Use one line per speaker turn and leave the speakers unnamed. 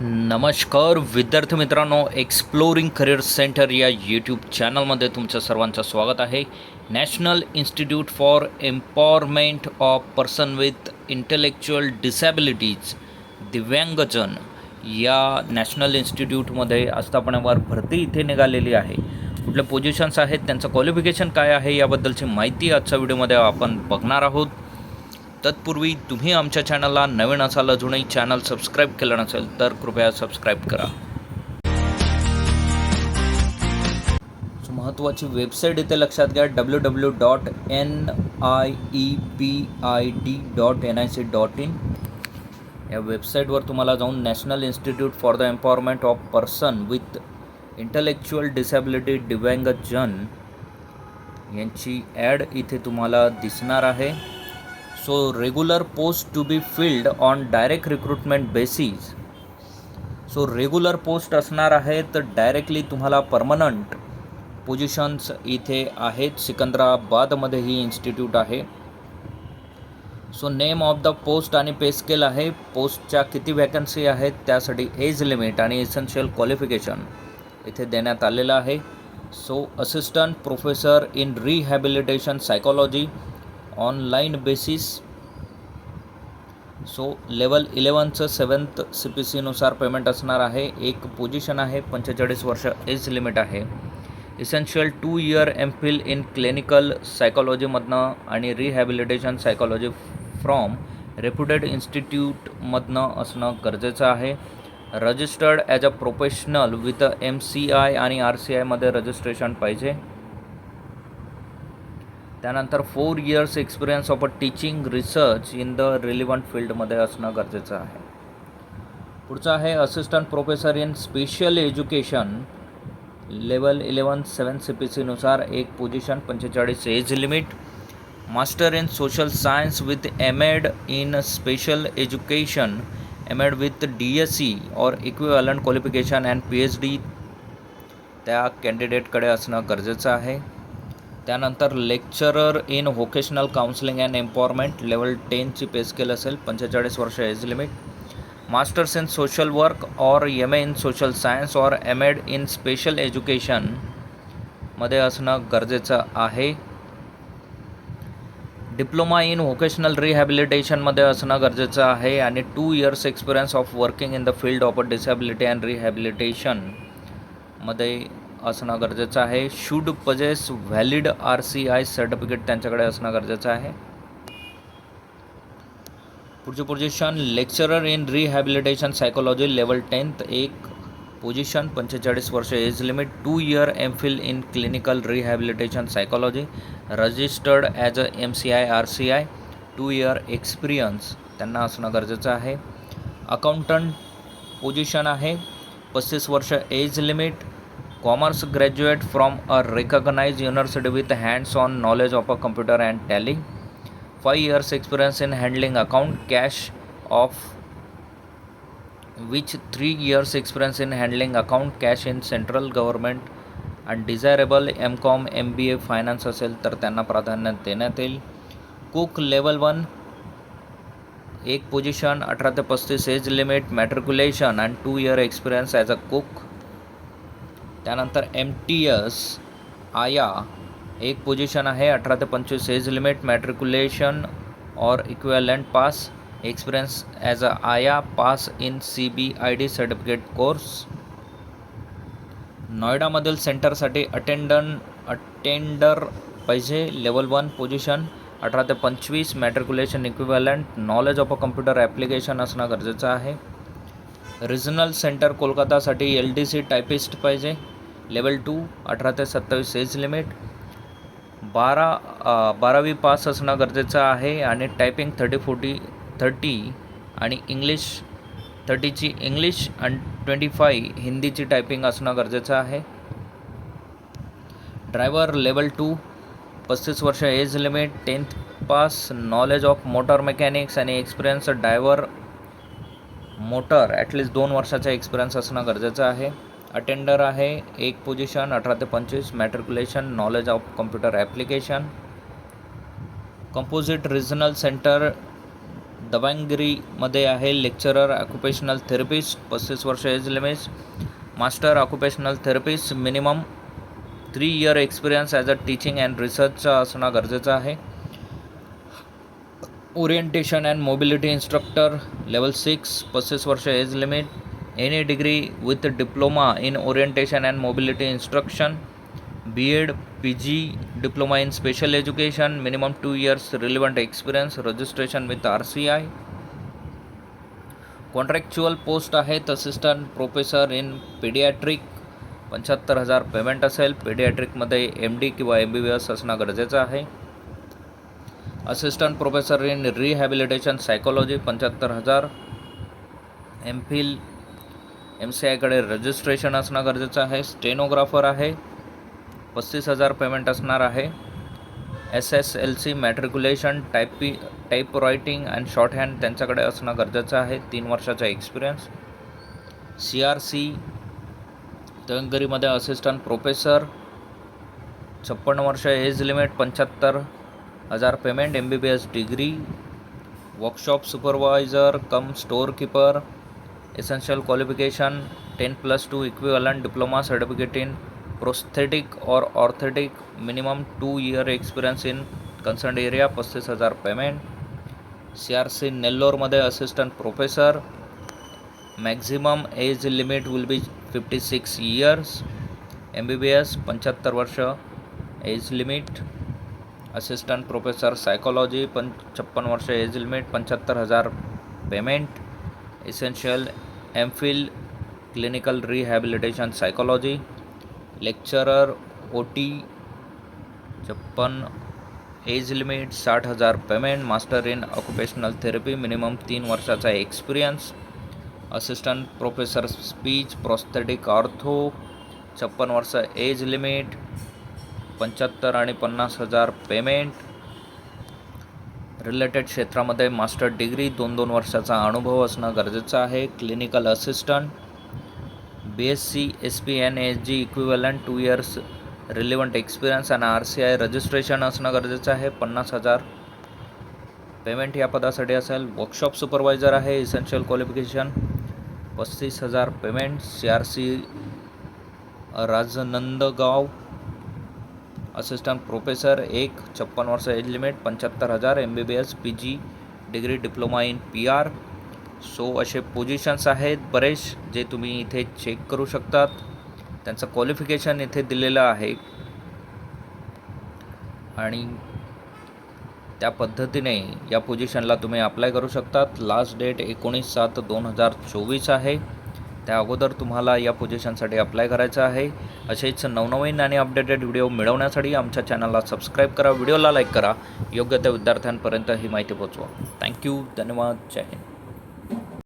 नमस्कार विद्यार्थी मित्रांनो एक्सप्लोरिंग करिअर सेंटर या यूट्यूब चॅनलमध्ये तुमचं सर्वांचं स्वागत आहे. National institute for empowerment of person with intellectual disabilities Divyangjan या नॅशनल इन्स्टिट्यूटमध्ये आस्थापनावर भरती इथे निघालेली आहे. कुठले पोझिशन्स आहेत त्यांचं क्वालिफिकेशन काय आहे याबद्दलची माहिती आजच्या व्हिडिओमध्ये आपण बघणार आहोत. तत्पूर्वी तुम्ही आमच्या चॅनलला नवीन असाल अजूनही चॅनल सबस्क्राईब केलं नसेल तर कृपया सबस्क्राईब करा. महत्त्वाची वेबसाईट इथे लक्षात घ्या W W dot N I E P I D dot N I C dot in या वेबसाईटवर तुम्हाला जाऊन national institute for the empowerment of person with intellectual disability Divyangjan यांची ॲड इथे तुम्हाला दिसणार आहे. So regular post to be filled on direct recruitment basis. So regular post असणार आहे तर डायरेक्टली तुम्हाला परमनंट पोझिशन्स इथे आहेत. सिकंदराबादमध्ये ही इन्स्टिट्यूट आहे. So name of the post आणि पे स्केल आहे. पोस्टच्या किती वॅकन्सी आहेत त्यासाठी एज लिमिट आणि एसेन्शियल क्वालिफिकेशन इथे देण्यात आलेलं आहे. So assistant professor in rehabilitation psychology online basis. So level इलेवनचं seventh C P सीनुसार पेमेंट असणार आहे. एक पोझिशन आहे पंचेचाळीस वर्ष एज लिमिट आहे. Essential two year M Phil in clinical सायकॉलॉजीमधनं आणि रिहॅबिलिटेशन सायकॉलॉजी फ्रॉम रेप्युटेड इन्स्टिट्यूटमधनं असणं गरजेचं आहे. Registered as a professional with M C I आणि आर सी आयमध्ये रजिस्ट्रेशन पाहिजे. त्यानंतर four years experience of a teaching research in the relevant फील्डमध्ये असणं गरजेचं आहे. पुढचं आहे assistant professor in special education level eleven seven C P सीनुसार एक पोझिशन पंचेचाळीस age limit master in social science with M Ed in special education M Ed with D S C or equivalent qualification and P H D त्या कॅन्डिडेटकडे असणं गरजेचं आहे. त्यानंतर lecturer in vocational counselling and empowerment level टेनची pay scale असेल पंचेचाळीस वर्ष age limit. Masters in social work or M A in social science or M Ed in special एज्युकेशनमध्ये असणं गरजेचं आहे. डिप्लोमा इन व्होकेशनल रिहॅबिलिटेशनमध्ये असणं गरजेचं आहे आणि two years experience of working in the field of disability and रिहॅबिलिटेशनमध्ये असणं गरजेचं आहे. Should possess valid R C I certificate त्यांच्याकडे असणं गरजेचं आहे. पुढची position lecturer in rehabilitation psychology level tenth एक पोझिशन पंचेचाळीस वर्ष age limit two year M Phil in clinical rehabilitation psychology registered as a M C I R C I two year experience त्यांना असणं गरजेचं आहे. अकाउंटंट पोझिशन आहे. पस्तीस वर्ष age limit commerce graduate from a recognised university with hands on knowledge of a computer and Tally five years experience in handling account cash of which three years experience in handling account cash in central government and desirable M com M B A finance असेल तर त्यांना प्राधान्य देण्यात येईल cook level one एक position अठरा ते पस्तीस age limit matriculation and two year experience as a cook त्यानंतर एम टी एस आया एक पोझिशन आहे अठरा ते पंचवीस age limit matriculation or equivalent pass experience as a आया pass in C B I D certificate course नॉयडामधील सेंटरसाठी अटेंडन attender पाहिजे लेवल वन पोझिशन अठरा ते पंचवीस matriculation equivalent knowledge of a computer application असणं गरजेचं आहे. रिजनल सेंटर कोलकातासाठी एल डी सी टायपिस्ट पाहिजे. लेवल टू अठरा ते सत्तावीस एज लिमिट. बारा बारावी पास असणं गरजेचं आहे आणि टायपिंग थर्टी फोर्टी थर्टी आणि इंग्लिश थर्टीची इंग्लिश आणि ट्वेंटी फाय हिंदीची टायपिंग असणं गरजेचं आहे. ड्रायव्हर लेवल टू पस्तीस वर्ष age limit tenth pass knowledge of motor mechanics आणि experience driver motor at least दोन वर्षाचा एक्सपिरियन्स असणं गरजेचं आहे. अटेंडर आहे. एक पोझिशन अठरा ते पंचवीस matriculation knowledge of computer application composite regional centre दवांगिरीमध्ये आहे. लेक्चरर ऑक्युपेशनल थेरपिस्ट पस्तीस वर्ष age limit master occupational therapist minimum three year experience as a teaching and रिसर्चचा असणं गरजेचं आहे. Orientation and mobility instructor level six पस्तीस वर्ष age limit any degree with diploma in orientation and mobility instruction B Ed P G diploma in special education minimum two years relevant experience registration with R C I contractual post आहेत assistant professor in paediatric पंच्याहत्तर हजार payment असेल. पेडियाट्रिकमध्ये M D किंवा M B B S असणं गरजेचं आहे. Assistant professor in rehabilitation psychology पंच्याहत्तर हजार. एम फिल एम सी आयकडे रजिस्ट्रेशन असणं गरजेचं आहे. स्टेनोग्राफर आहे. पस्तीस हजार पेमेंट असणार आहे. S S L C matriculation typhi type writing and short hand त्यांच्याकडे असणं गरजेचं आहे. तीन वर्षाचा एक्सपिरियन्स सी आर सी देवगिरीमध्ये असिस्टंट प्रोफेसर छप्पन्न वर्ष एज लिमिट पंच्याहत्तर हजार payment M B B S degree workshop supervisor cum store keeper essential qualification ten plus two equivalent diploma certificate in prosthetic और orthotic minimum two year experience in concern area पस्तीस हजार payment C R C नेल्लोरमध्ये assistant professor maximum age limit will be fifty six years M B B S पंच्याहत्तर वर्ष age limit assistant professor psychology पं छप्पन वर्ष age limit पंच्याहत्तर हजार payment essential MPhil clinical clinical rehabilitation psychology lecturer O T छप्पन age limit साठ हजार payment master in occupational therapy minimum तीन वर्षाचा experience assistant professor speech prosthetic ortho छप्पन वर्ष एज लिमिट पंच्याहत्तर आणि पन्नास हजार पेमेंट रिलेटेड क्षेत्रामध्ये मास्टर डिग्री दोन दोन वर्षाचा अनुभव असणं गरजेचं आहे. Clinical assistant B S C S P N S G equivalent two years relevant experience आणि आर सी आय रजिस्ट्रेशन असणं गरजेचं आहे. पन्नास हजार पेमेंट या पदासाठी असेल. वर्कशॉप सुपरवायझर आहे इसेन्शियल क्वालिफिकेशन पस्तीस हजार payment C R C Rajnandgaon assistant professor एक छप्पन वर्ष एज लिमिट पंच्याहत्तर हजार M B B S P G degree diploma in P R so असे पोजिशन्स आहेत बरेच जे तुम्ही इथे चेक करू शकतात. त्यांचं क्वालिफिकेशन इथे दिलेलं आहे. आणि त्या पद्धतीने या पोजिशनला तुम्ही अप्लाय करू शकतात. लास्ट डेट एकोणीस सात दोन हजार चोवीस आहे. त्या अगोदर तुम्हाला या पोझिशनसाठी अप्लाय करायचं आहे. असेच नवनवीन आणि अपडेटेड व्हिडिओ मिळवण्यासाठी आमच्या चॅनलला सबस्क्राईब करा व्हिडिओला लाईक करा. योग्य त्या विद्यार्थ्यांपर्यंत ही माहिती पोचवा थँक्यू धन्यवाद. जय हिंद.